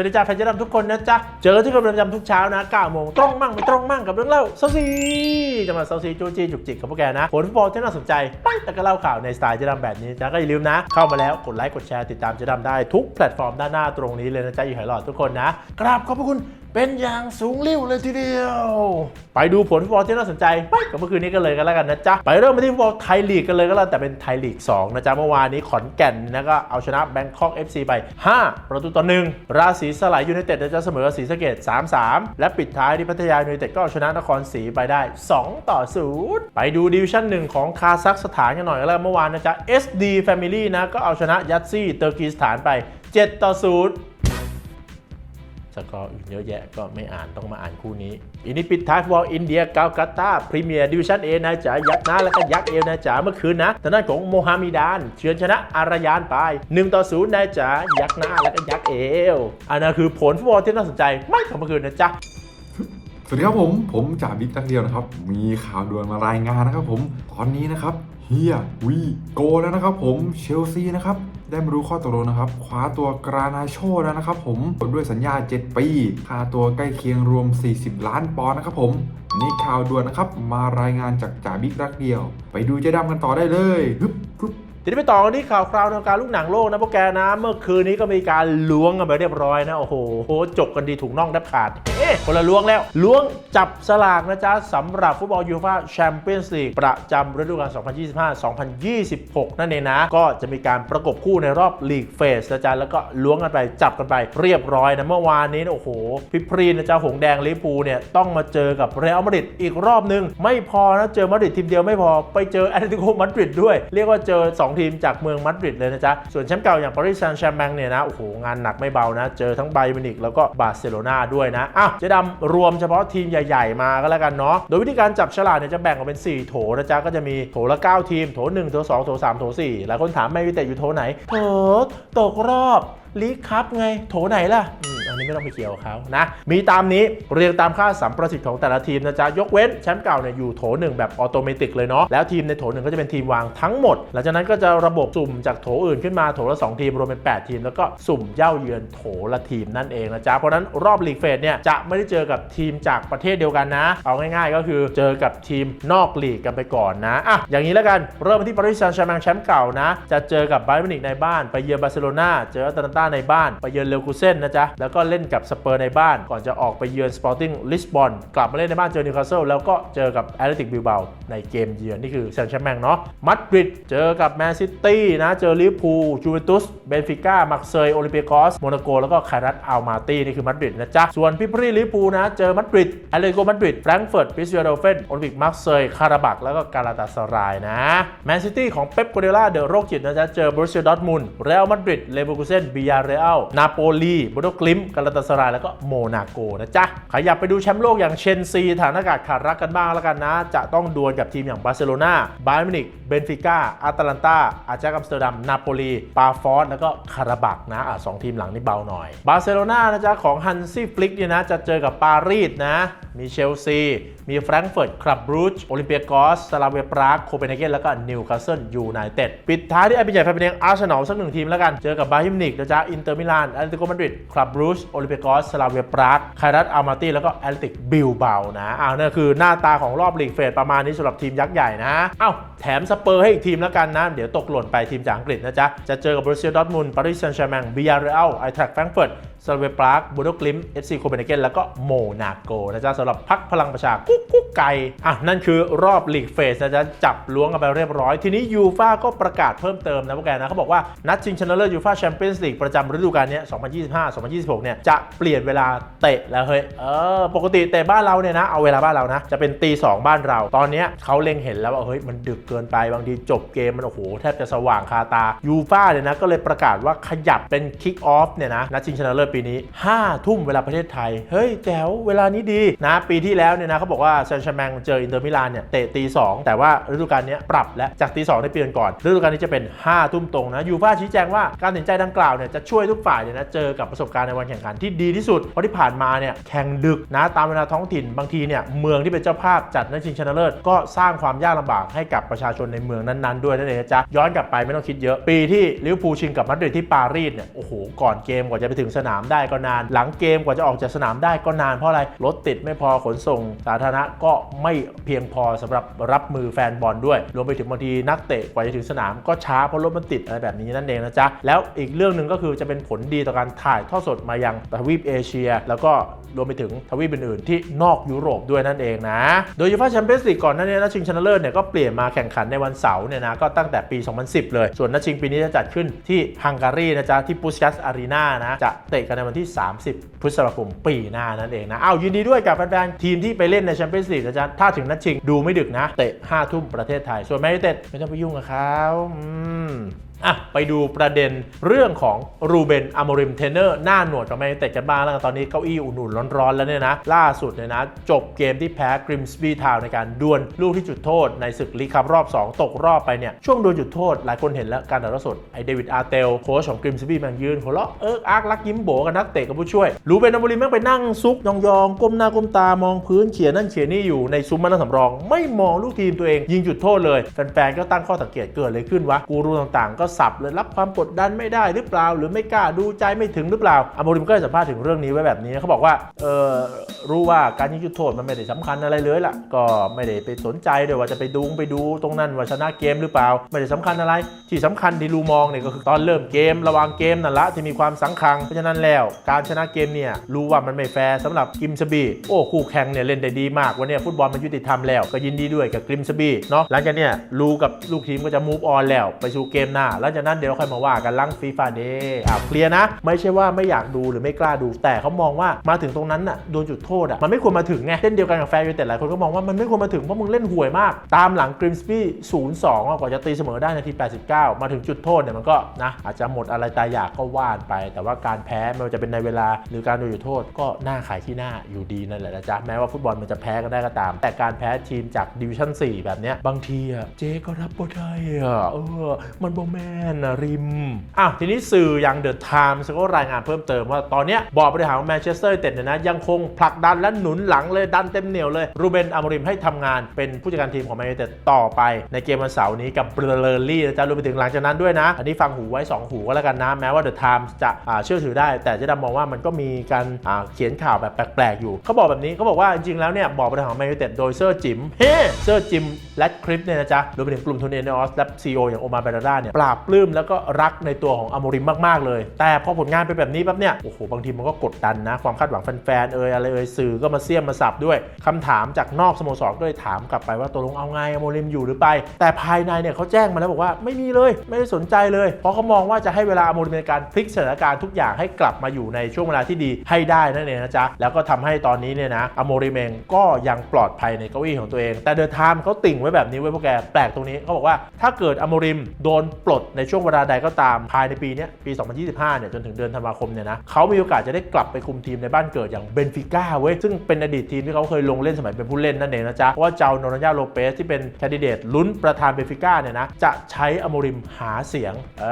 วัสดีจ้าแฟนเจดำทุกคนนะจ๊ะ เจอที่กำลังจำทุกเช้านะ9โมงตรงมั่งไม่ตรงมั่งกับเรื่องเล่าเซาซีจะมาเซาซีจูจีจุกจิกกับพวกแกนะผลฟุตบอลที่น่าสนใจไปแต่ก็เล่าข่าวในสไตล์เจดำแบบนี้จ้าก็อย่าลืมนะ เข้ามาแล้วกดไลค์กดแชร์ติดตามเจดำได้ทุกแพลตฟอร์มด้านหน้าตรงนี้เลยนะจ๊ะอยู่หอยหลอดทุกคนนะกราบขอบพระคุณ เป็นอย่างสูงลิ่วเลยทีเดียว ไปดูผลฟุตบอลที่น่าสนใจไปกับเมื่อคืนนี้กันเลยกันแล้วกันนะจ๊ะ ไปเริ่มมาที่ฟุตบอลไทยลีกกันเลยก็แล้วแต่เป็นไทยลีก 2 นะจ๊ะ เมื่อวานนี้ขอนแก่นนะก็เอาชนะแบงคอก FC ไป 5 ประตูต่อหนึ่งราศีสลายยูไนเต็ดนะจ๊ะเสมอศรีสะเกด3-3 และปิดท้ายที่พัทยายูไนเต็ดก็เอาชนะนครศรีไปได้ 2 ต่อ0ไปดูดิวิชั่นหนึ่งของคาซัคสถานกันหน่อยก็แล้วเมื่อวานนะจ๊ะ SD Family นะก็เอาชนะยัตซี่เตอร์กีสถานไป 7 ต่อ0 กอร์อื่นเยอะแยะก็ไม่อ่านต้องมาอ่านคู่นี้อินี้ปิดท้ายฟุตบอลอินเดียกาลกัตตาพรีเมียร์ดิวิชั่นเอนะจ๋ายักษ์หน้าแล้วก็ยักษ์เอวนะจ๋าเมื่อคืนนะทางด้านของโมฮัมมิดานเฉือนชนะอารยานไป1ต่อ0นะจ๋ายักษ์หน้าแล้วก็ยักษ์เอวอันนั้นคือผลฟุตบอลที่น่าสนใจไม่ของเมื่อคืนนะจ๊ะสวัสดีครับผม ผมจ่าบิ๊กตักเดียวนะครับ มีข่าวด่วนมารายงานนะครับผม ตอนนี้นะครับเฮียวีโกแล้วนะครับผม เชลซีนะครับ ได้มารู้ข้อตกลงนะครับคว้าตัวกรานาโชแล้วนะครับผมด้วยสัญญา 7 ปี ค่าตัวใกล้เคียงรวม 40 ล้านปอนด์นะครับผมนี่ข่าวด่วนนะครับ มารายงานจากจ่าบิ๊กรักเดียว ไปดูเจ๊ดำกันต่อได้เลยฮึบ ทีนี้ไปต่อกันที่ข่าวคราวในการลูกหนังโลกนะพวกแกนะ เมื่อคืนนี้ก็มีการล้วงกันไปเรียบร้อยนะ โอ้โหจบกันดีถูกน่องแทบขาดเอ๊ะคนละล้วงแล้วล้วงจับสลากนะจ๊ะสำหรับฟุตบอลยูฟ่าแชมเปี้ยนส์ลีกประจำฤดูกาล 2025-2026 นั่นเองนะ ก็จะมีการประกบคู่ในรอบลีกเฟสนะจ๊ะแล้วก็ล้วงกันไปจับกันไปเรียบร้อยนะเมื่อวานนี้นะโอ้โหพิพรีนนะจ๊ะหงแดงลิเวอร์พูเนี่ยต้องมาเจอกับเรอัลมาดริดอีกรอบนึง ไม่พอนะเจอมาดริดทีมเดียวไม่พอไปเจอแอตเลติโกมาดริดด้วย เรียกว่าเจอ 2ทีมจากเมืองมาดริดเลยนะจ๊ะ ส่วนแชมป์เก่าอย่างปารีสแซงต์แชร์แมงเนี่ยนะ โอ้โห งานหนักไม่เบานะ เจอทั้งไบรมินิกแล้วก็บาร์เซโลนาด้วยนะ อ้าวเจะดำรวมเฉพาะทีมใหญ่ ๆ มาก็แล้วกันเนาะ โดยวิธีการจับฉลากเนี่ยจะแบ่งออกเป็น 4 โถนะจ๊ะ ก็จะมีโถละ 9 ทีม โถ 1 โถ 2 โถ 3 โถ 4 หลายคนถามแม่วิแต่อยู่โถไหน โถตกรอบ ลีกคัพไงโถไหนล่ะอืมอันนี้ไม่ต้องไปเกี่ยวกับเขานะ มีตามนี้เรียงตามค่าสัมประสิทธิ์ของแต่ละทีมนะจ๊ะ ยกเว้นแชมป์เก่าเนี่ยอยู่โถหนึ่งแบบออโตเมติกเลยเนาะแล้วทีมในโถหนึ่งก็จะเป็นทีมวางทั้งหมด หลังจากนั้นก็จะระบบสุ่มจากโถอื่นขึ้นมาโถละ 2 ทีมรวมเป็น 8 ทีม แล้วก็สุ่มเย่าเยือนโถละทีมนั่นเองนะจ๊ะเพราะฉะนั้นรอบลีกเฟสเนี่ยจะไม่ได้เจอกับทีมจากประเทศเดียวกันนะ เอาง่ายๆ ก็คือเจอกับทีมนอกลีกกันไปก่อนนะอะอย่างนี้แล้วกันเริ่มที่ปารีสแซงต์แชร์แมงแชมป์เก่านะจะเจอกับไบรมินิกในบ้านไปเยือนบาร์เซโลนาเจออัตแลนตาในบ้าน ไปเยือนเลวคูเซ่นนะจ๊ะ แล้วก็เล่นกับสเปอร์ในบ้าน ก่อนจะออกไปเยือนสปอร์ติ้งลิสบอนกลับมาเล่นในบ้านเจอนิวคาสเซิลแล้วก็เจอกับแอตเลติกบิลเบาในเกมเยือนนี่คือแซงต์แชร์แมงเนาะมาดริดเจอกับแมนซิตี้นะเจอลิเวอร์พูลจูเวนตุสเบนฟิก้ามักเซยโอลิมเปียกอสโมนาโกแล้วก็คารัตอัลมาตี้นี่คือมาดริดนะจ๊ะส่วนพิพรีลิเวอร์พูลนะเจอมาดริดแอตเลติโกมาดริดแฟรงก์เฟิร์ตปิสเวโดเฟนโอลิมปิกมักเซยคาราบักแล้วก็กาลาตาสรายนะแมนซิตี้ของเป๊ปโกเดล่าเดอะโรคจิตนะจ๊ะเจอบรูเซียดอทมุนเรอัลมาดริดเลเวอร์คูเซนบิยาเรอัลนาโปลีโบโดกลิมกาลาตาสรายแล้วก็โมนาโกนะจ๊ะขยับไปดูแชมป์โลกอย่างเชนซีฐานอากาศขาดรักกันบ้างแล้วกันนะ จะต้องดวลกับทีมอย่างบาร์เซโลนาบาย์มินิกเบนฟิก้าอาตาลันตาอาจากัมสเตอร์ดัมนาโปลีปาฟอสแล้วก็คาราบักนะอะสองทีมหลังนี่เบาหน่อยบาร์เซโลนานะจ๊ะของฮันซี่ฟลิกเนี่ยนะจะเจอกับปารีสนะ มีเชลซีมีแฟรงก์เฟิร์ตคลับบรูชโอลิมเปียกอสสลาเวปรากโคเปนเฮเกนแล้วก็นิวคาสเซิลยูไนเต็ดปิดท้ายที่ไอพีใหญ่แฟนเป็นเองอาร์เซนอลสักหนึ่งทีมแล้วกันเจอกับบายิมนิกนะจ๊ะอินเตอร์มิลานแอตเลติโกมาดริดคลับบรูชโอลิมเปียกอสสลาเวียปรากคารัตอัลมาตี้แล้วก็แอตเลติกบิลเบานะอ้าวนี่คือหน้าตาของรอบลีกเฟสประมาณนี้สำหรับทีมยักษ์ใหญ่นะอ้าวแถมสเปอร์ให้อีกทีมแล้วกันนะ เดี๋ยวตกหล่นไปทีมจากอังกฤษนะจ๊ะจะเจอกับบรูเซียดอทมุนปารีสแซงต์แชร์แมงบิยาเรอัลไอแทรกแฟรงก์เฟิร์ตซาเวปรากบูโดกลิมเอฟซีโคเปนเฮเกนแล้วก็โมนาโกนะจ๊ะสำหรับพักพลังประชากุ๊กกุ๊กไก่อะนั่นคือรอบลีกเฟสนะจ๊ะจับล้วงกันไปเรียบร้อย ทีนี้ยูฟาก็ประกาศเพิ่มเติมนะพวกแกนะเขาบอกว่านัดชิงชนะเลิศยูฟาแชมเปี้ยนส์ลีกประจำฤดูกาลนี้2025-2026 เนี่ยจะเปลี่ยนเวลาเตะแล้วเฮ้ยเออปกติเตะบ้านเราเนี่ยนะเอาเวลาบ้านเรานะจะเป็นตีสองบ้านเรา ตอนนี้เขาเล็งเห็นแล้วว่าเฮ้ยมันดึกเกินไปบางทีจบเกมมันโอ้โหแทบจะสว่างคาตายูฟาเนี่ยนะก็เลยประกาศว่าขยับเป็นคิกออฟเนี่ยนะนัดชิงชนะเลิศปีนี้ 5 ทุ่มเวลาประเทศไทย เฮ้ยแจ๋วเวลานี้ดีนะ ปีที่แล้วเนี่ยนะเขาบอกว่าแซนช์แมงเจออินเตอร์มิลานเนี่ยเตะตีสองแต่ว่าฤดูกาลนี้ปรับและจากตีสองในปีก่อนฤดูกาลนี้จะเป็น 5 ทุ่มตรงนะยูฟ่าชี้แจงว่าการตัดสินใจดังกล่าวเนี่ยจะช่วยทุกฝ่ายเนี่ยนะเจอกับประสบการณ์ในวันแข่งขันที่ดีที่สุดเพราะที่ผ่านมาเนี่ยแข่งดึกนะตามเวลาท้องถิ่นบางทีเนี่ยเมืองที่เป็นเจ้าภาพจัดนัดชิงชนะเลิศก็สร้างความยากลำบากให้กับประชาชนในเมืองนั้นๆด้วยนั่นเองนะจ๊ะย้อนกลับไปไม่ต้องคิดเยอะ ปีที่ลิเวอร์พูลชิงกับมาดริดที่ปารีสเนี่ยโอ้โหก่อนเกมกว่าจะไปถึงสนามามได้ก็นาน หลังเกมกว่าจะออกจากสนามได้ก็นานเพราะอะไรรถติดไม่พอขนส่งสาธารณะก็ไม่เพียงพอสำหรับรับมือแฟนบอลด้วย รวมไปถึงบางทีนักเตะกว่าจะถึงสนามก็ช้าเพราะรถมันติดอะไรแบบนี้นั่นเองนะจ๊ะ แล้วอีกเรื่องหนึ่งก็คือจะเป็นผลดีต่อการถ่ายทอดสดมายังทวีปเอเชีย แล้วก็รวมไปถึงทวีปอื่นๆที่นอกยุโรปด้วยนั่นเองนะ โดยเฉพาแชมเปี้ยนส์ลีกก่อนหน้านี้นะชิงชนะเลิศเนี่ยก็เปลี่ยนมาแข่งขันในวันเสาร์เนี่ยนะก็ตั้งแต่ปี 2010 เลย ส่วนนัดชิงปีนี้จะจัดขึ้นที่ฮังการีนะจ๊ะที่ปุสกัสอารีนานะจะเตะกันในวันที่ 30 พฤษภาคมปีหน้านั่นเองนะอ้าวยินดีด้วยกับแฟนๆทีมที่ไปเล่นในแชมเปี้ยนส์ลีกนะจ๊ะถ้าถึงนัดชิงดูไม่ดึกนะ เตะ5ทุ่มประเทศไทย ส่วนแมนยูเต็ดไม่ต้องไปยุ่งกับเขา อะไปดูประเด็นเรื่องของรูเบนอโมริมเทนเนอร์หน้าหนวดกับแมนยูเต็ดกันบ้างแล้วกันตอนนี้เก้าอี้อุ่นๆร้อนๆ แล้วเนี่ยนะ ล่าสุดเนี่ยนะ จบเกมที่แพ้กริมสบีทาวในการดวลลูกที่จุดโทษในศึกลีคัพรอบ 2 ตกรอบไปเนี่ย ช่วงดวลจุดโทษ หลายคนเห็นแล้วการถ่ายทอดสดไอเดวิดอาร์เตลโค้ชของกริมสบีมันยืนหัวเราะเอิกอักลักยิ้มโบกับนักเตะกับผู้ช่วยรูเบนอโมริมแม่งไปนั่งซุกยองๆก้มหน้าก้มตามองพื้นเขียนนั่นเขียนนี่อยู่ในซุ้มมันนั่งสำรอง ไม่มองลูกทีมตัวเองยิงจุดโทษเลยแฟนๆก็ตั้งข้อสังเกตเกิดอะไรขึ้นวะกูรูต่างๆก็สับเลยรับความกดดันไม่ได้หรือเปล่า หรือไม่กล้าดูใจไม่ถึงหรือเปล่าอโมริมก็ได้สัมภาษณ์ถึงเรื่องนี้ไว้แบบนี้เขาบอกว่าเออรู้ว่าการยิงจุดโทษมันไม่ได้สำคัญอะไรเลยล่ะ ก็ไม่ได้ไปสนใจด้วยว่าจะไปดูไปดูตรงนั้นว่าชนะเกมหรือเปล่า ไม่ได้สำคัญอะไร ที่สำคัญที่รูมองเนี่ยก็คือตอนเริ่มเกม ระหวางเกมนั่นละที่มีความสังคังเพราะฉะนั้นแล้ว การชนะเกมเนี่ยรู้ว่ามันไม่แฟร์สำหรับกิมสบีโอ้คู่แข่งเนี่ยเล่นได้ดีมากวันนี้ฟุตบอลมันยุติธรรมแล้วก็ยินดีด้วยกับกิมสบีเนาะหลังจากเนี่ยรู้กับลูกทีมก็จะมูฟออนแล้วไปสู่เกมหน้าหลังจากนั้นเดี๋ยวค่อยมาว่ากันลังฟีฟาเดย์อะเคลียร์นะ ไม่ใช่ว่าไม่อยากดูหรือไม่กล้าดู แต่เขามองว่ามาถึงตรงนั้นน่ะโดนจุดโทษอะมันไม่ควรมาถึงไงเช่นเดียวกันกับแฟนยูไนเต็ดหลายคนก็มองว่ามันไม่ควรมาถึงเพราะมึงเล่นห่วยมาก ตามหลังกริมสบี0-2อะกว่าจะตีเสมอได้นาที 89 มาถึงจุดโทษเนี่ยมันก็นะอาจจะหมดอะไรตายอยากก็ว่านไป แต่ว่าการแพ้ไม่ว่าจะเป็นในเวลาหรือการโดนจุดโทษก็หน้าขายที่หน้าอยู่ดีนั่นแหละนะจ๊ะแม้ว่าฟุตบอลมันจะแพ้กันได้ก็ตาม แต่การแพ้ทีมจากดิวิชั่น4แบบเนี้ยบางทีอะเจ๊ก็รับบ่ได้อะเออมันบ่แมนนริมอะทีนี้สื่ออย่างเดอะไทม์ก็รายงานเพิ่มเติมว่าตอนนี้บอร์ดบริหารของแมนเชสเตอร์ยูไนเต็ดเนี่ยนะยังคงผลักดันและหนุนหลังเลยดันเต็มเหนียวเลย รูเบนอโมริมให้ทำงานเป็นผู้จัดการทีมของแมนยูไนเต็ดต่อไปในเกมวันเสาร์นี้กับเบอร์ลี่นะจ๊ะรวมไปถึงหลังจากนั้นด้วยนะ อันนี้ฟังหูไว้ 2 หูก็แล้วกันนะ แม้ว่าเดอะไทม์จะเชื่อถือได้ แต่เจะดำมองว่ามันก็มีการเขียนข่าวแบบแปลกๆอยู่เขาบอกแบบนี้เขาบอกว่าจริงๆแล้วเนี่ยบอร์ดบริหารของแมนยูไนเต็ดโดยเซอร์จิมเฮ้เซอร์จิมและคริปเนี่ยนะจ๊ะรวมไปถึงกลุ่มทุนเอเนอสและซีออย่างโอมาเบรด้าเนี่ยปราบปลื้มแล้วก็รักในตัวของอโมริมมากๆเลย แต่พอผลงานเป็นแบบนี้ปั๊บเนี่ยโอ้โหบางทีมันก็กดดันนะ ความคาดหวังแฟนๆเอ่ยอะไรเอ่ยสื่อก็มาเสี่ยมมาสับด้วยคำถามจากนอกสโมสรก็เลยถามกลับไปว่าตกลงเอาไงอโมริมอยู่หรือไป แต่ภายในเนี่ยเขาแจ้งมาแล้วบอกว่าไม่มีเลย ไม่ได้สนใจเลย เพราะเขามองว่าจะให้เวลาอโมริมในการพลิกสถานการณ์ทุกอย่างให้กลับมาอยู่ในช่วงเวลาที่ดีให้ได้นั่นเองนะจ๊ะแล้วก็ทำให้ตอนนี้เนี่ยนะอโมริมเองก็ยังปลอดภัยในเก้าอี้ของตัวเอง แต่เดอะไทม์เขาติ่งไว้แบบนี้ไว้พวกแกแปลกตรงนี้เขาบอกว่าถ้าเกิดอโมริมโดนปลดในช่วงเวลาใดก็ตามภายในปีนี้ปี 2025 เนี่ยจนถึงเดือนธันวาคมเนี่ยนะเขามีโอกาสจะได้กลับไปคุมทีมในบ้านเกิดอย่างเบนฟิก้าเว้ยซึ่งเป็นอดีตทีมที่เขาเคยลงเล่นสมัยเป็นผู้เล่นนั่นเองนะจ๊ะเพราะว่าเจ้าโนรัญญาโลเปสที่เป็นแคนดิเดตลุ้นประธานเบนฟิก้าเนี่ยนะจะใช้อโมริมหาเสียง เอ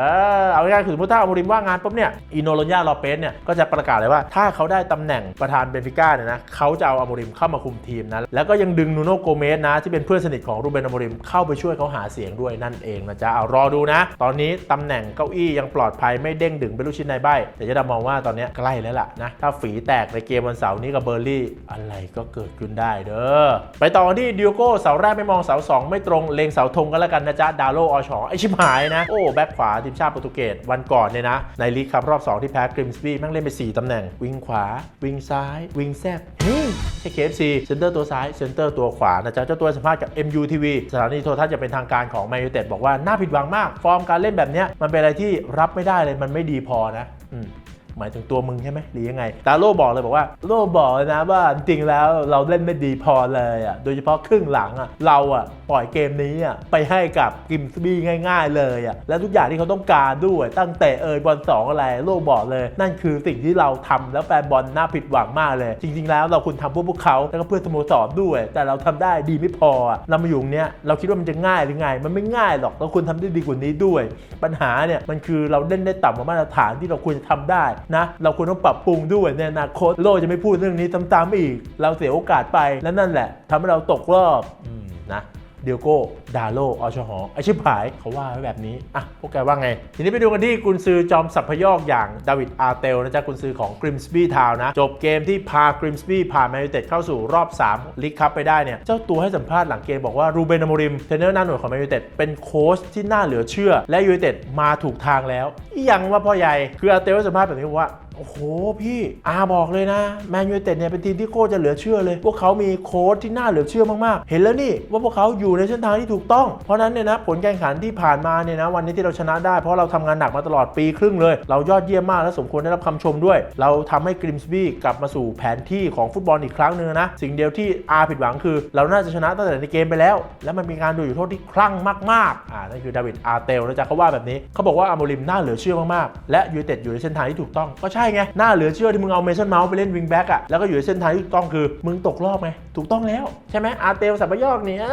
อเอาง่ายๆคือสมมติถ้าอโมริมว่างงานปุ๊บเนี่ยอิโนรัญญาโลเปสเนี่ยก็จะประกาศเลยว่าถ้าเขาได้ตำแหน่งประธานเบนฟิก้าเนี่ยนะเขาจะเอาอโมริมเข้ามาคุมทีมนะแล้วก็ยังดึงนูโนโกเมสนะที่เป็นเพื่อนสนิทของรูเบนอโมริมเข้าไปช่วยเขาหาเสียงด้วยนั่นเองนะจ๊ะเอารอดูนะตอนนี้ตำแหน่งเก้าอี้ยังปลอดภัยไม่เด้งดึงเป็นลูกชิ้นในใบแต่จะดามองว่าตอนนี้ใกล้แล้วล่ะนะถ้าฝีแตกในเกมวันเสาร์นี้กับเบอร์ลี่ อะไรก็เกิดขึ้นได้เด้อไปต่อกันที่ดิโอโก้เสาแรกไม่มองเสาสองไม่ตรงเลงเสาธงกันแล้วกันนะจ๊ะดาโลออชอไอชิบหายนะโอ้แบ็คขวาทีมชาติโปรตุเกสวันก่อนเนี่ยนะในลีกคัพรอบ 2 ที่แพ้กริมสบีแม่งเล่นไป 4ตำแหน่ง วิงขวา วิงซ้าย วิงแซบเฮ้ยใช่ KFC เซนเตอร์ตัวซ้ายเซนเตอร์ตัวขวานะจ๊ะเจ้าตัวสัมภาษณ์กับ MUTV สถานีโทรทัศน์จะเป็นทางการของแมนยูเต็ดบอกว่าน่าผิดหวังมากฟอร์มการเล่นแบบนี้มันเป็นอะไรที่รับไม่ได้เลยมันไม่ดีพอนะอืม หมายถึงตัวมึงใช่ไหมหรือยังไง ตาโลบอกเลยบอกว่า โลบอกเลยนะว่าจริงแล้วเราเล่นไม่ดีพอเลยอะโดยเฉพาะครึ่งหลังอะเราอะปล่อยเกมนี้อะไปให้กับกิมสบี้ง่าย ๆ เลยอะและทุกอย่างที่เขาต้องการด้วย ตั้งแต่เอยบอลสองอะไรโลบอกเลย นั่นคือสิ่งที่เราทำแล้วแฟนบอลน่าผิดหวังมากเลย จริง ๆ แล้วเราควรทำเพื่อพวกเขาแล้วก็เพื่อสโมสรด้วย แต่เราทำได้ดีไม่พอเรามาอยู่งเนี้ยเราคิดว่ามันจะง่ายหรือไง มันไม่ง่ายหรอกเราควรทำได้ดีกว่านี้ด้วย ปัญหาเนี่ยมันคือเราเล่นได้ต่ำกว่ามาตรฐานที่เราควรจะทำได้นะเราควรต้องปรับปรุงด้วยในอนาคตโลกจะไม่พูดเรื่องนี้ซ้ำๆอีก เราเสียโอกาสไปและนั่นแหละทำให้เราตกรอบอนะ เดียโก้ดาโลอชหอไอชิบหายเขาว่าไว้แบบนี้ อะ พวกแกว่าไง ทีนี้ไปดูกันที่กุนซือจอมสัพพยอกอย่างดาวิดอาร์เตลนะจ๊ะกุนซือของกริมสบีทาวนะ จบเกมที่พากริมสบีผ่านแมนยูเต็ดเข้าสู่รอบ 3ลีกคัพไปได้เนี่ย เจ้าตัวให้สัมภาษณ์หลังเกมบอกว่ารูเบนอโมริมเทรนเนอร์หน้าหน่วยของแมนยูเต็ดเป็นโค้ชที่น่าเหลือเชื่อ และยูเต็ดมาถูกทางแล้วยังว่าพ่อใหญ่คืออาร์เตลให้สัมภาษณ์แบบนี้ว่า โอ้โหพี่อาบอกเลยนะแมนยูไนเต็ดเนี่ยเป็นทีมที่โคตรจะเหลือเชื่อเลย พวกเขามีโค้ชที่น่าเหลือเชื่อมากๆ เห็นแล้วนี่ว่าพวกเขาอยู่ในเส้นทางที่ถูกต้อง เพราะนั้นเนี่ยนะผลการแข่งขันที่ผ่านมาเนี่ยนะวันนี้ที่เราชนะได้ เพราะเราทำงานหนักมาตลอดปีครึ่งเลย เรายอดเยี่ยมมากและสมควรได้รับคำชมด้วย เราทำให้กริมสบี้กลับมาสู่แผนที่ของฟุตบอลอีกครั้งหนึ่งนะสิ่งเดียวที่อาผิดหวังคือ เราน่าจะชนะตั้งแต่ในเกมไปแล้ว และมันมีการดูอยู่โทษที่คลั่งมากๆอ่านั่นคือดาวิดอาเตลนะจ๊ะเขาว่าแบบนี้เขาบอกว่าอาโมริมน่าเหลือเชื่อมากๆและยูไนเต็ดอยู่ในเส้นทางที่ถูกต้องก็ใช่ไงน่าเหลือเชื่อที่มึงเอาเมสันเมาส์ไปเล่นวิงแบ็กอะแล้วก็อยู่ในเส้นทางที่ถูกต้องคือมึงตกรอบไงถูกต้องแล้ว ใช่ไหมอาร์เตลสับปะยอกเนี่ย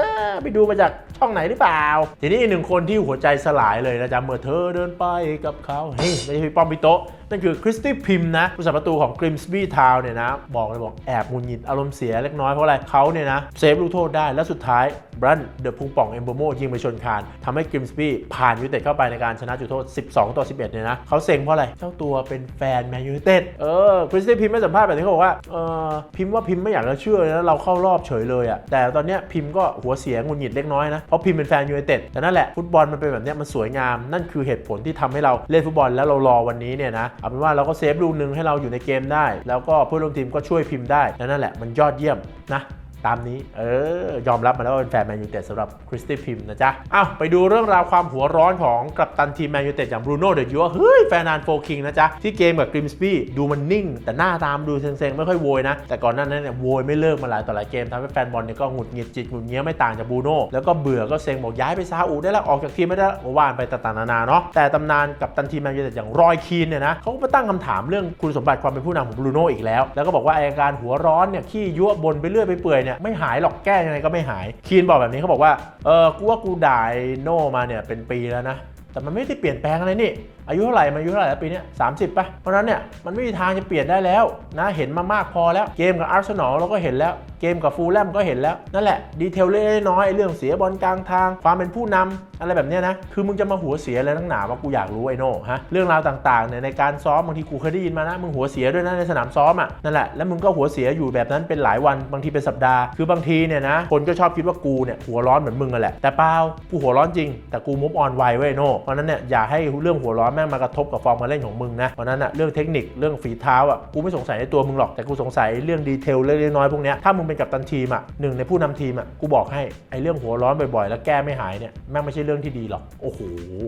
ไปดูมาจากช่องไหนหรือเปล่า ทีนี้อีกหนึ่งคนที่หัวใจสลายเลยนะจ๊ะเมื่อเธอเดินไปกับเขาเฮ้ยไม่ใช่พี่ป้อมพี่โตะนั่นคือคริสตี้พิมนะผู้สาประตูของกริมสบีทาวเนี่ยนะบอกเลยบอกแอบหงุนงิดอารมณ์เสียเล็กน้อยเพราะอะไรเขาเนี่ยนะเซฟลูกโทษได้และสุดท้าย บรันเดอะพุงป่องเอมโบโมยิงไปชนคานทำให้กริมสบีผ่านยูไนเต็ดเข้าไปในการชนะจุดโทษ 12 ต่อ 11 เนี่ยนะเขาเซ็งเพราะอะไร เจ้าตัวเป็นแฟนแมนยูไนเต็ดเออคริสตี้พิมไม่สัมภาษณ์แบบนี้เขาบอกว่าเออพิมว่าพิมไม่อยากจะเชื่อเลยนะเราเข้ารอบเฉยเลยอะแต่ตอนเนี้ยพิมก็หัวเสียหงุนหงิดเล็กน้อยนะเพราะพิมเป็นแฟนยูไนเต็ดแต่นั่นแหละฟุตบอลมันเป็นแบบเนี้ยมันสวยงาม นั่นคือเหตุผลที่ทำให้เราเล่นฟุตบอลแล้วเรารอวันนี้เนี่ยนะเอาเป็นว่าเราก็เซฟลูกหนึงให้เราอยู่ในเกมได้ แล้วก็เพื่อนร่วมทีมก็ช่วยพิมพ์ได้และนั่นแหละมันยอดเยี่ยมนะ ตามนี้ เออ ยอมรับมาแล้วว่าเป็นแฟนแมนยูเต็ดสำหรับคริสตี้พิมนะจ๊ะอ้าวไปดูเรื่องราวความหัวร้อนของกัปตันทีมแมนยูเต็ดอย่างบรูโน่เดอะยูว่าเฮ้ยแฟนนานโฟคิงนะจ๊ะ ที่เกมกับกริมสบี้ดูมันนิ่ง แต่หน้าตามดูเซ็งๆ ไม่ค่อยโวยนะ แต่ก่อนหน้านั้นเนี่ยโวยไม่เลิกมาหลายต่อหลายเกมทำให้แฟนบอลเนี่ยก็หงุดหงิดจิตหงุดเงี้ยไม่ต่างจากบรูโน่แล้วก็เบื่อก็เซ็งบอกย้ายไปซาอุได้แล้วออกจากทีมไม่ได้ว่านไปต่างๆนานาเนาะแต่ตำนานกับตันทีมแมนยูเต็ดอย่างรอยคีนเนี่ยนะเขาก็มาตั้งคำถามเรื่องคุณสมบัติความเป็นผู้นำของบรูโน่อีกแล้ว แล้วก็บอกว่าไอ้อาการหัวร้อนเนี่ยขี้ยั่วบนไปเรื่อยไปเปื่อยเนี่ยไม่หายหรอกแก้ยังไงก็ไม่หาย คีนบอกแบบนี้เขาบอกว่าเออกูว่ากูด่ายโน่มาเนี่ยเป็นปีแล้วนะแต่มันไม่ได้เปลี่ยนแปลงอะไรนี่ อายุเท่าไหร่มันอายุเท่าไหร่แล้วปีนี้สามสิบป่ะ เพราะนั้นเนี่ยมันไม่มีทางจะเปลี่ยนได้แล้วนะเห็นมามากพอแล้วเกมกับอาร์เซนอลเราก็เห็นแล้วเกมกับฟูลแลมก็เห็นแล้ว นั่นแหละดีเทลเล็กน้อยเรื่องเสียบอลกลางทาง ความเป็นผู้นำอะไรแบบเนี้ยนะคือมึงจะมาหัวเสียอะไรทั้งหนาว่ากูอยากรู้ไอ้โน่ฮะเรื่องราวต่างๆเนี่ยในการซ้อมบางทีกูเคยได้ยินมานะมึงหัวเสียด้วยนะในสนามซ้อมอะนั่นแหละแล้วมึงก็หัวเสียอยู่แบบนั้นเป็นหลายวันบางทีเป็นสัปดาห์ คือบางทีเนี่ยนะคนก็ชอบคิดว่ากูเนี่ยหัวร้อนเหมือนมึงกันแหละแต่เปล่ากูหัวร้อนจริง แต่กูมุฟออนไวเว้ยโน่เพราะนั้นเนี่ยอย่าให้เรื่องหัวร้อนแม่งมากระทบกับฟอร์มการเล่นของมึงนะเพราะนั้นอะเรื่องเทคนิคเรื่องฝีเท้าอะกูไม่สงสัยในตัวมึงหรอกแต่กูสงสัยเรื่องดีเทลเล็กน้อยพวกเนี้ยถ้ามึงเป็นกัปตันทีมอะหนึ่งในผู้นำทีมอะกูบอกให้ไอ้เรื่องหัวร้อนบ่อยๆ แล้วแก้ไม่หายเนี่ยแม่งไม่ใช่เรื่องที่ดีหรอกโอ้โห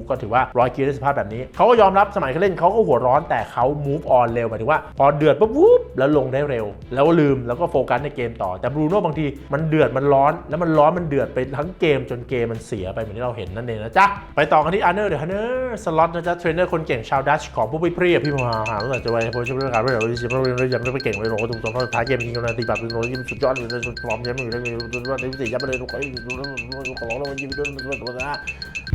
ก็ถือว่ารอยเคียร์ในสภาพแบบนี้เขาก็ยอมรับสมัยเขาเล่นเขาก็หัวร้อนแต่เขา move on เร็วหมายถึงว่า พอเดือดปุ๊บวูบแล้วลงได้เร็ว แล้วลืมแล้วก็โฟกัสในเกมต่อแต่บรูโน่บางทีมันเดือดมันร้อน แล้วมันร้อนมันเดือดไปทั้งเกมจนเกมมันเสียไปเหมือนที่เราเห็นนั่นเองนะจ๊ะไปต่อกันที่อาร์เนอร์เดอะฮันเนอร์สล็อตนะจ๊ะเทรนเนอร์คนเก่งชาวดัชของผู้พิพรีพี่มาหาตั้งแต่จะไปโพสต์เรื่องการเรื่องอะไรที่เรายังไม่ไปเก่งเลยโอ้โหถูกต้องท้ายเกมจริงๆนะตีแบบเป็นโอ้ยสุดยอดเลยสุดฟอร์มยังไม่อยู่เลยว่าในสี่ยับไปเลยทุกคนขอร้องเลยยิงด้วยมันนะ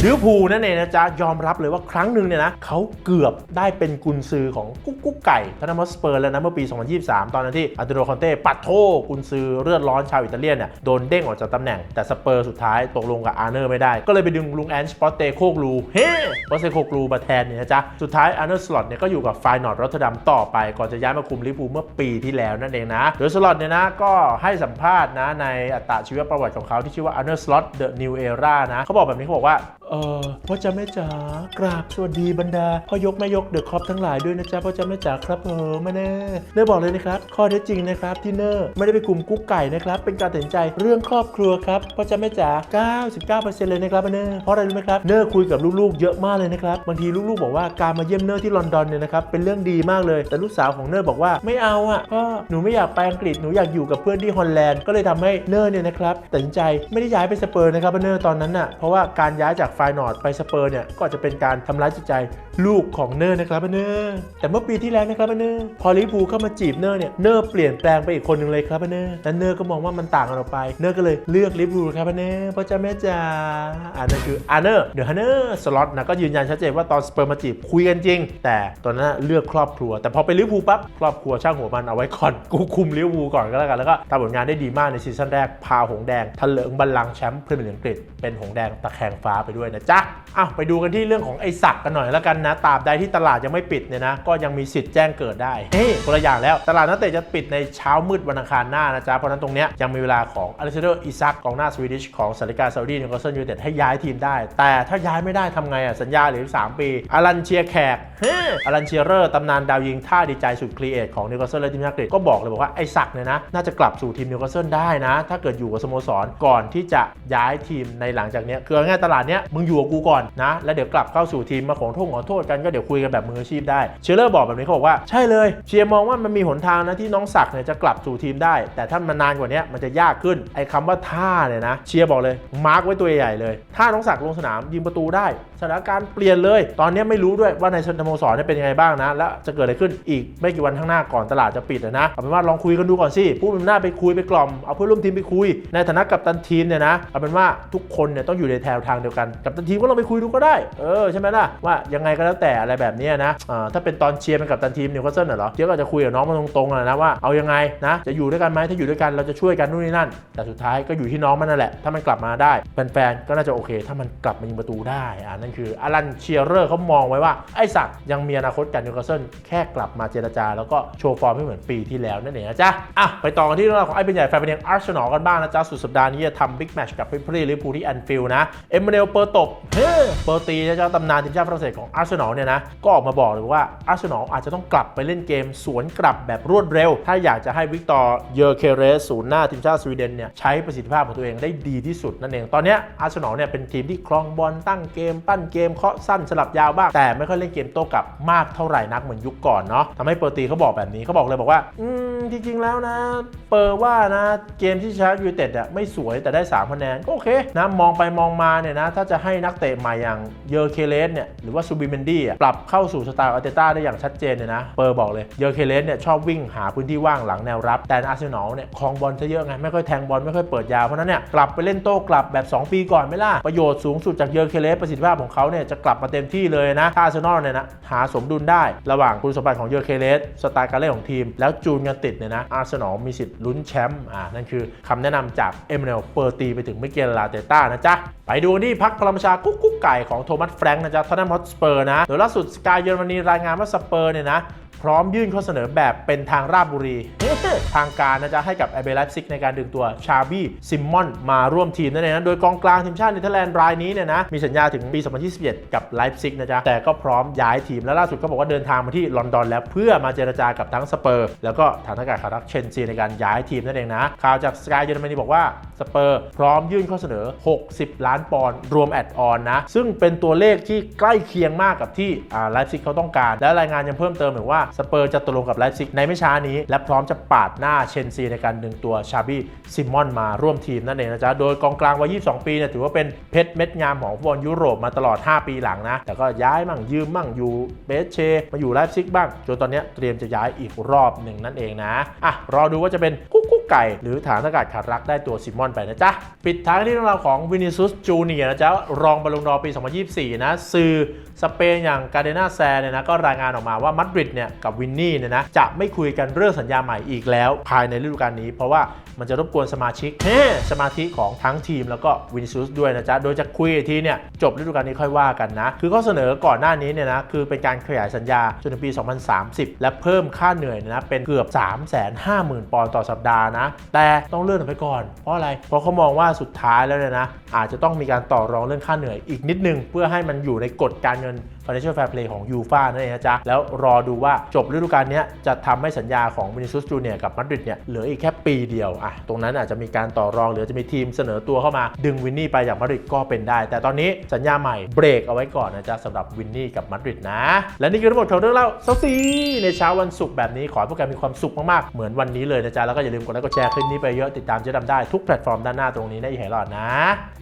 ลิเวอร์พูลนั่นเองนะจ๊ะยอมรับเลยว่าครั้งหนึ่งเนี่ยนะเขาเกือบได้เป็นกุนซือของกุ๊กกุ๊กไก่ทนามอสเปอร์แล้วนะเมื่อปี 2023 ตอนนั้นที่อันโตโนคอนเต้ปัดโทกุนซือเลือดร้อนชาวอิตาเลียนเนี่ยโดนเด้งออกจากตำแหน่งแต่สเปอร์สุดท้ายตกลงกับอาร์เนอร์ไม่ได้ก็เลยไปดึงลุงแอนสปอตเตโคกลูเฮ้ปอตเตโคกลูมาแทนเนี่ยนะจ๊ะ สุดท้ายอาร์เนอร์สล็อตเนี่ยก็อยู่กับไฟนอร์ดรอตเทอร์ดัมต่อไป ก่อนจะย้ายมาคุมลิเวอร์พูลเมื่อปีที่แล้วนั่นเองนะ โดยสล็อตเนี่ยนะก็ให้สัมภาษณ์นะในอัตชีวประวัติของเขาที่ชื่อว่าอันเดอร์สล็อตเดอะนิวเอร่านะเขาบอกแบบนี้เขาบอกว่า เออพ่อจะแม่จ๋ากราบสวัสดีบรรดาพ่อยกแม่ยกเดอะคอปทั้งหลายด้วยนะจ๊ะพ่อจะแม่จ๋าครับเออมาแน่เนอบอกเลยนะครับ ข้อเท็จจริงนะครับที่เนอร์ไม่ได้ไปกลุ่มกุ๊กไก่นะครับ เป็นการตัดสินใจเรื่องครอบครัวครับพ่อจะแม่จ๋า99%เลยนะครับเนอร์เพราะอะไรรู้ไหมครับเนอร์คุยกับลูกๆ เยอะมากเลยนะครับบางทีลูกๆ บอกว่าการมาเยี่ยมเนอร์ที่ลอนดอนเนี่ยนะครับเป็นเรื่องดีมากเลย แต่ลูกสาวของเนอร์บอกว่าไม่เอาอะพ่อหนูไม่อยากไปอังกฤษหนูอยากอยู่กับเพื่อนที่ฮอลแลนด์ก็เลยทำให้เนอร์เนี่ยนะครับตัดสินใจไม่ได้ย้ายไปสเปอร์นะครับเนอร์ตอนนั้นน่ะเพราะว่าการย้ายจากฟายนอร์ดไปสเปอร์เนี่ยก็อาจจะเป็นการทำร้ายจิตใจลูกของเนอร์นะครับเนอร์แต่เมื่อปีที่แล้วนะครับเนอร์พอลิพูเข้ามาจีบเนอร์เนี่ยเนอร์เปลี่ยนแปลงไปอีกคนหนึ่งเลยครับเนอร์และเนอร์ก็มองว่ามันต่างกันออกไปเนอร์ก็เลยเลือกลิพูครับเนอร์เพราะเจ้าแม่จ๋าอันนั้นคืออาร์เนอร์เดอะฮันเนอร์สล็อตนะก็ยืนยันชัดเจนว่าตอนสเปอร์มาจีบคุยกันจริง แต่ตอนนั้นเลือกครอบครัว แต่พอไปลิพูปั๊บครอบครัวช่างหัวมันเอาไว้ก่อนกูคุมลิพูก่อนก็แล้วกันแล้วก็ทำผลงานได้ดีมากในซีซั่นแรกพาหงแดงทะเลิงบัลลังก์แชมป์พรีเมียร์ลีกอังกฤษเป็นหงแดงตะแคงฟ้าไปด้วยนะจ๊ะอ้าวไปดูกันที่เรื่องของไอ้สักกันหน่อยแล้วกันนะตราบใดที่ตลาดยังไม่ปิดเนี่ยนะก็ยังมีสิทธิ์แจ้งเกิดได้เฮ้ยคนละอย่างแล้วตลาดนักเตะจะปิดในเช้ามืดวันอังคารหน้านะจ๊ะเพราะนั้นตรงเนี้ยยังมีเวลาของอเล็กซานเดอร์อิซักกองหน้าสวีดิชของสาริกาซาอุดีนิวคาสเซิลยูไนเต็ดให้ย้ายทีมได้ แต่ถ้าย้ายไม่ได้ทำไงอะสัญญาเหลืออก3ปีอลันเชียแขกเฮ้ยอลันเชียร์เรอร์ตำนานดาวยิงท่าดีใจสุดครีเอทของนิวคาสเซิลและทีมชาติอังกฤษก็บอกเลยบอกว่าไอ้สักเนี่ยนะน่าจะกลับสู่ทีมนิวคาสเซิลได้นะ ถ้าเกิดอยู่กับสโมสรก่อนที่จะย้ายทีมในหลังจากเนี้ยคือง่ายตลาดเนี้ยมงอยู่กับกูก่อนนะ แล้วเดี๋ยวกลับเข้าสู่ทีมมาขอโทษขอโทษกันก็เดี๋ยวคุยกันแบบมืออาชีพได้ เชลเลอร์บอกแบบนี้เขาบอกว่าใช่เลย เชียร์มองว่ามันมีหนทางนะที่น้องศักดิ์เนี่ยจะกลับสู่ทีมได้ แต่ถ้ามันนานกว่านี้มันจะยากขึ้นไอ้คำว่าท่าเนี่ยนะ เชียร์บอกเลยมาร์กไว้ตัวใหญ่เลย ถ้าน้องศักดิ์ลงสนามยิงประตูได้ สถานการณ์เปลี่ยนเลย ตอนนี้ไม่รู้ด้วยว่าในสโมสรเนี่ยเป็นยังไงบ้างนะ แล้วจะเกิดอะไรขึ้นอีกไม่กี่วันข้างหน้าก่อนตลาดจะปิดนะเอาเป็นว่าลองคุยกันดูก่อนสิผู้เป็นหน้าไปคุยไปกล่อมเอาเพื่อนร่วมทีมไปคุย ในฐานะกัปตันทีมเนี่ยนะเอาเป็นว่าทุกคนเนี่ยต้องอยู่ในแถวทางเดียวกันกัปตันทีมก็ลองไปคุยดูก็ได้เออใช่ไหมล่ะว่ายังไงก็แล้วแต่อะไรแบบนี้นะอ่าถ้าเป็นตอนเชียร์เป็นกัปตันทีมนิวคาสเซิลเหรอเจ๊ก็จะคุยกับน้องมาตรงๆนะว่าเอายังไงนะจะอยู่ด้วยกันไหมถ้าอยู่ด้วยกันเราจะช่วยกันนู่นนี่นั่น แต่สุดท้ายก็อยู่ที่น้องมันนั่นแหละถ้ามันกลับมาได้แฟนๆก็น่าจะโอเค ถ้ามันกลับมายิงประตูได้อ่านั่นคืออลันเชียร์เรอร์เขามองไว้ว่า ไอ้สักยังมีอนาคตกับนิวคาสเซิลแค่กลับมาเจรจา แล้วก็โชว์ฟอร์มไม่เหมือนปีที่แล้วนั่นเองนะจ๊ะอะไปต่อกันที่เรื่องราวของไอ้เป็นใหญ่แฟนเป็นยังอาร์เซนอลกันบ้างนะจ๊ะสุดสัปดาห์นี้จะทำบิ๊กแมตช์กับพิพรีลิเวอร์พูลที่แอนฟิลด์นะเอมมานูเอลเปอร์ตบเฮ้เปอร์ตีนะจ๊ะตำนานทีมชาติฝรั่งเศสของอาร์เซนอลเนี่ยนะก็ออกมาบอกเลยว่าอาร์เซนอลอาจจะต้องกลับไปเล่นเกมสวนกลับแบบรวดเร็ว ถ้าอยากจะให้วิกตอร์เยอร์เคเรสศูนย์หน้าทีมชาติสวีเดนเนี่ยใช้ประสิทธิภาพของตัวเองได้ดีที่สุดนั่นเองตอนนี้อาร์เซนอลเนี่ยเป็นทีมที่ครองบอลตั้งเกมปั้นเกมเคาะสั้นสลับยาวบ้าง แต่ไม่ค่อยเล่นเกมโต้กลับมากเท่าไหร่นักเหมือนยุคก่อนเนาะทำให้เปอร์ตีเขาบอกแบบนี้เขาบอกเลยบอกว่า อืมจริงๆแล้วนะ เปอร์ว่านะเกมที่ชนะยูเต็ดอะไม่สวยแต่ได้3คะแนนก็โอเคนะมองไปมองมาเนี่ยนะถ้าจะให้นักเตะใหม่อย่างเยอร์เคเลสเนี่ยหรือว่าซูบิเมนดี้อะปรับเข้าสู่สไตล์อาร์เตต้าได้อย่างชัดเจนเนี่ยนะเปอร์บอกเลยเยอร์เคเลสเนี่ยชอบวิ่งหาพื้นที่ว่างหลังแนวรับ แต่อาร์เซนอลเนี่ยครองบอลซะเยอะไงไม่ค่อยแทงบอลไม่ค่อยเปิดยาวเพราะนั้นเนี่ยกลับไปเล่นโต้กลับแบบ 2 ปีก่อนไหมล่ะประโยชน์สูงสุดจากเยอร์เคเลสประสิทธิภาพของเขาเนี่ยจะกลับมาเต็มที่เลยนะถ้าอาร์เซนอลเนี่ยนะหาสมดุลได้ระหว่างคุณสมบัติของเยอร์เคเลสสไตล์การเล่นของทีม แล้วจูนกันติดเนี่ยนะอาร์เซนอลมีสิทธิ์ลุ้นแชมป์อ่านั่นคือคำแนะนำจากเอเมเนลเปอร์ตีไปถึงมิเกลลาเตต้านะจ๊ะไปดูนที่พักพลังประชากุ๊กกุ๊กไก่ของโทมัสแฟรงค์นะจ๊ะทอนนัมฮอตสเปอร์นะโดยล่าสุดสกายเยอรมนีรายงานว่าสเปอร์เนี่ยนะ พร้อมยื่นข้อเสนอแบบเป็นทางราบบุรี ทางการนะจ๊ะให้กับไอเบลัสซิกในการดึงตัวชาบี้ซิมมอนมาร่วมทีมนั่นเองนะโดยกองกลางทีมชาติเนเธอร์แลนด์รายนี้เนี่ยนะมีสัญญาถึงปี 2021 กับไลฟ์ซิกนะจ๊ะแต่ก็พร้อมย้ายทีมและล่าสุดก็บอกว่าเดินทางมาที่ลอนดอนแล้วเพื่อมาเจรจากับทั้งสเปอร์ แล้วก็ฐานอากาศคารักเชนซีในการย้ายทีมนั่นเองนะข่าวจากสกายเยอรมนีบอกว่าสเปอร์พร้อมยื่นข้อเสนอ 60 ล้านปอนด์รวมแอดออนนะซึ่งเป็นตัวเลขที่ใกล้เคียงมากกับที่ไลฟ์ซิกเขาต้องการ และรายงานยังเพิ่มเติมถึงว่าสเปอร์จะตกลงกับไลฟ์ซิกในไม่ช้านี้ และพร้อมจะปาดหน้าเชนซีในการดึงตัวชาบี้ซิมมอนมาร่วมทีมนั่นเองนะจ๊ะ โดยกองกลางวัย 22 ปีเนี่ยถือว่าเป็นเพชรเม็ดงามของฟุตบอลยุโรปมาตลอด 5 ปีหลังนะ แต่ก็ย้ายมั่งยืมมั่งอยู่เบสเช มาอยู่ไลฟ์ซิกบ้าง จนตอนนี้เตรียมจะย้ายอีกรอบหนึ่งนั่นเองนะ อะ รอดูว่าจะเป็นกุ๊กกุ๊กไก่ หรือฐานอากาศขาดรักได้ตัวซิมมอนไปนะจ๊ะ ปิดท้ายที่เรื่องราวของวินิซุสจูเนียนะจ๊ะ รองบอลลูนดอร์ปี 2024 นะ สื่อสเปนอย่างกาเดนาแซเนี่ยนะ ก็รายงานออกมาว่ามาดริดเนี่ยกับวินนี่เนี่ยนะจะไม่คุยกันเรื่องสัญญาใหม่อีกแล้ว ภายในฤดูกาลนี้ เพราะว่ามันจะรบกวนสมาชิกเฮสมาธิของทั้งทีมแล้วก็วินซุสด้วยนะจ๊ะโดยจะคุยอีกทีเนี่ยจบฤดูกาลนี้ค่อยว่ากันนะ คือข้อเสนอก่อนหน้านี้เนี่ยนะคือเป็นการขยายสัญญาจนถึงปี 2030 และเพิ่มค่าเหนื่อยนยนะเป็นเกือบ 350,000 ปอนด์ต่อสัปดาห์นะ แต่ต้องเลื่อนออกไปก่อน เพราะอะไร เพราะเขามองว่าสุดท้ายแล้วเนี่ยนะอาจจะต้องมีการต่อรองเรื่องค่าเหนื่อยอีกนิดนึง เพื่อให้มันอยู่ในกฎการเงิน Financial Fair Play ของยูฟ่านั่นเองนะจ๊ะ แล้วรอดูว่าจบฤดูกาลนี้จะทำให้สัญญาของวินิ c ุสจูเนียกับมาดริดเนี่ยเหลืออีกแค่ปีเดียวอะตรงนั้นอาจจะมีการต่อรองหรือจะมีทีมเสนอตัวเข้ามา ดึงวินนี่ไปจากมาดริดก็เป็นได้ แต่ตอนนี้สัญญาใหม่เบรกเอาไว้ก่อนนะจ๊ะสำหรับวินนี่กับมาดริดนะ และนี่คือทั้งหมดของเรื่องเล่าเซาซีในเช้าวันศุกร์แบบนี้ขอให้พวกแกมีความสุขมากๆเหมือนวันนี้เลยนะจ๊ะแล้วก็อย่าลืมกดไลค์กดแชร์คลิปนี้ไปเยอะติดตามเจ๊ดำได้ทุกแพลตฟอร์มด้านหน้าตรงนี้นะอีไหลอดนะ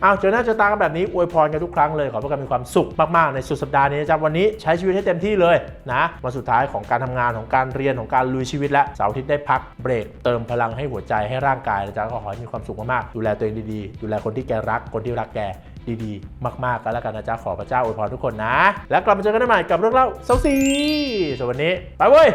เอาเจอหน้าเจอตากันแบบนี้อวยพรกันทุกครั้งเลยขอให้พวกแกมีความสุขมากๆในสุดสัปดาห์นี้นะจ๊ะวันนี้ใช้ชีวิตให้เต็มที่เลยนะมาสุดท้ายของการทำงานของการเรียนของการลุยชีวิตและเสาร์อาทิตย์ได้พักเบรกเติมพลังให้หัวใจให้ร่างกายนะจ๊ะก็ขอให้มีความสุขมากๆดูแลตัวเองดีๆ ดูแลคนที่แกรักคนที่รักแกดีๆ มากๆกันแล้วกันนะจ๊ะขอพระเจ้าอวยพรทุกคนนะ แล้วกลับมาเจอกันใหม่กับเรื่องเล่าเซาซีสวัสดีไปเว้ย